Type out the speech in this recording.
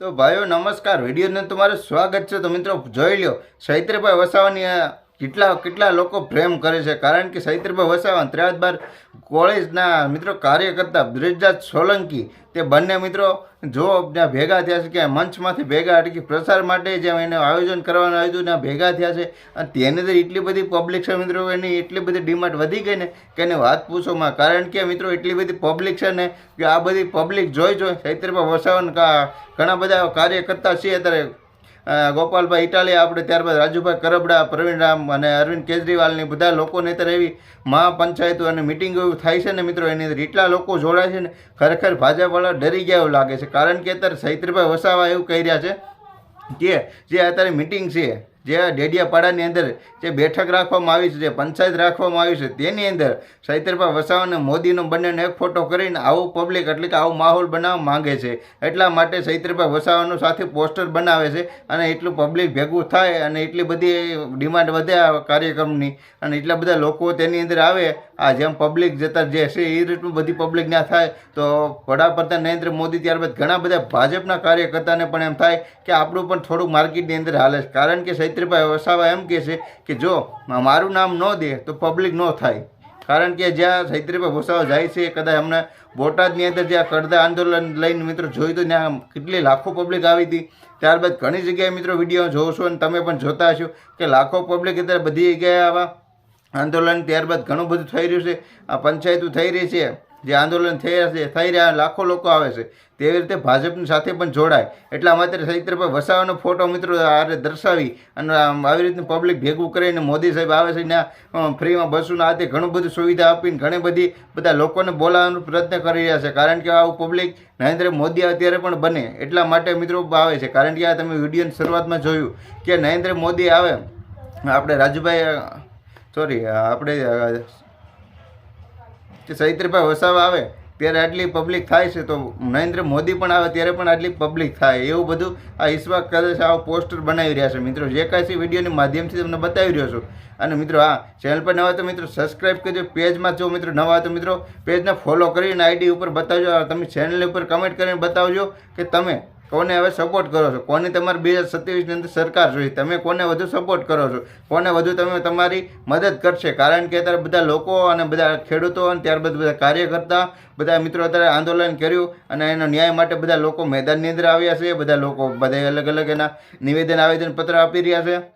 તો ભાઈઓ નમસ્કાર. વિડીયોને તમારું સ્વાગત છે. તો મિત્રો જોઈ લ્યો. સૈત્રભાઈ વસાવાની કેટલા કેટલા લોકો પ્રેમ કરે છે? કારણ કે સૈત્રભાઈ વસાવા ત્યારબાદ કોલેજના મિત્રો કાર્યકર્તા બ્રિજરાજ સોલંકી, તે બંને મિત્રો જો ભેગા થયા છે કે મંચમાંથી ભેગા અટકી પ્રસાર માટે જેમ એને આયોજન કરવાનું આવ્યું ત્યાં ભેગા થયા છે. અને તેની અંદર એટલી બધી પબ્લિક છે મિત્રો, એની એટલી બધી ડિમાન્ડ વધી ગઈ ને કે એને વાત પૂછોમાં કારણ કે મિત્રો, એટલી બધી પબ્લિક છે ને કે આ બધી પબ્લિક જોઈ જોઈ સૈત્રભાઈ વસાવન ઘણા બધા કાર્યકર્તા છે, અત્યારે ગોપાલભાઈ ઇટાલિયા, આપણે ત્યારબાદ રાજુભાઈ કરબડા, પ્રવીણ રામ અને અરવિંદ કેજરીવાલની બધા લોકોને અત્યારે એવી મહાપંચાયતો અને મિટિંગો થાય છે ને મિત્રો, એની અંદર એટલા લોકો જોડાય છે ને, ખરેખર ભાજપવાળા ડરી ગયા એવું લાગે છે. કારણ કે અત્યારે સૈત્રભાઈ વસાવા એવું કહી રહ્યા છે કે જે અત્યારે મિટિંગ છે જે ડેડિયાપાડાની અંદર જે બેઠક રાખવામાં આવી છે, જે પંચાયત રાખવામાં આવી છે, તેની અંદર સૈત્રભાઈ વસાવા મોદીનો બંનેનો એક ફોટો કરીને આવું પબ્લિક એટલે કે આવું માહોલ બનાવવા માંગે છે. એટલા માટે સૈત્રભાઈ વસાવાનું સાથે પોસ્ટર બનાવે છે અને એટલું પબ્લિક ભેગું થાય અને એટલી બધી ડિમાન્ડ વધે આ કાર્યક્રમની અને એટલા બધા લોકો તેની અંદર આવે. આ જેમ પબ્લિક જતા જે છે એ રીતનું બધી પબ્લિક ના થાય. તો વડાપ્રધાન નરેન્દ્ર મોદી ત્યારબાદ ઘણા બધા ભાજપના કાર્યકર્તાને પણ એમ થાય કે આપણું પણ થોડુંક માર્કેટની અંદર હાલે છે. કારણ કે સૈત્રભાઈ વસાવા એમ કહે છે કે જો મારું નામ ન દે તો પબ્લિક ન થાય. કારણ કે જ્યાં સૈત્રીભાઈ વસાવા જાય છે, કદાચ હમણાં બોટાદની અંદર જ્યાં કડદા આંદોલન લઈને મિત્રો જોયું તો ત્યાં કેટલી લાખો પબ્લિક આવી હતી. ત્યારબાદ ઘણી જગ્યાએ મિત્રો વીડિયો જોશો અને તમે પણ જોતા હશો કે લાખો પબ્લિક અત્યારે બધી જગ્યાએ આવા આંદોલન, ત્યારબાદ ઘણું બધું થઈ રહ્યું છે. આ પંચાયતો થઈ રહી છે. જે આંદોલન થયા છે, થઈ રહ્યા લાખો લોકો આવે છે, તેવી રીતે ભાજપની સાથે પણ જોડાય. એટલા માટે સૈત્રભાઈ વસાવાનો ફોટો મિત્રો આરે દર્શાવી અને આવી રીતનું પબ્લિક ભેગું કરીને મોદી સાહેબ આવે છે ને ફ્રીમાં બસોને આ ઘણું બધું સુવિધા આપીને ઘણી બધી બધા લોકોને બોલાવવાનો પ્રયત્ન કરી રહ્યા છે. કારણ કે આવું પબ્લિક નરેન્દ્ર મોદી અત્યારે પણ બને. એટલા માટે મિત્રો આવે છે. કારણ કે આ તમે વિડીયોની શરૂઆતમાં જોયું કે નરેન્દ્ર મોદી આવે. આપણે રાજુભાઈ સોરી આપણે કે સૈત્રીભાઈ વસાવા આવે, ત્યારે આટલી પબ્લિક થાય છે, તો નરેન્દ્ર મોદી પણ આવે, ત્યારે પણ આટલી પબ્લિક થાય. એવું બધું આ ઈશ્વા કદાચ આવો પોસ્ટર બનાવી રહ્યા છે. મિત્રો, જે કાંઈ છે વિડીયોની માધ્યમથી તમને બતાવી રહ્યો છું. અને મિત્રો હા ચેનલ પર નવા તો મિત્રો સબસ્ક્રાઇબ કરજો. પેજમાં જો મિત્રો નવા તો મિત્રો પેજને ફોલો કરીને આઈડી ઉપર બતાવજો. તમે ચેનલ ઉપર કમેન્ટ કરીને બતાવજો કે તમે કોને હવે સપોર્ટ કરો છો? કોને તમારે બે હજાર સત્યાવીસની અંદર સરકાર જોઈ તમે કોને વધુ સપોર્ટ કરો છો? કોને વધુ તમે તમારી મદદ કરશે? કારણ કે અત્યારે બધા લોકો અને બધા ખેડૂતો અને ત્યારબાદ બધા કાર્યકર્તા, બધા મિત્રો અત્યારે આંદોલન કર્યું અને એનો ન્યાય માટે બધા લોકો મેદાનની અંદર આવ્યા છે. બધા લોકો બધા અલગ અલગ એના નિવેદન આવેદન પત્ર આપી રહ્યા છે.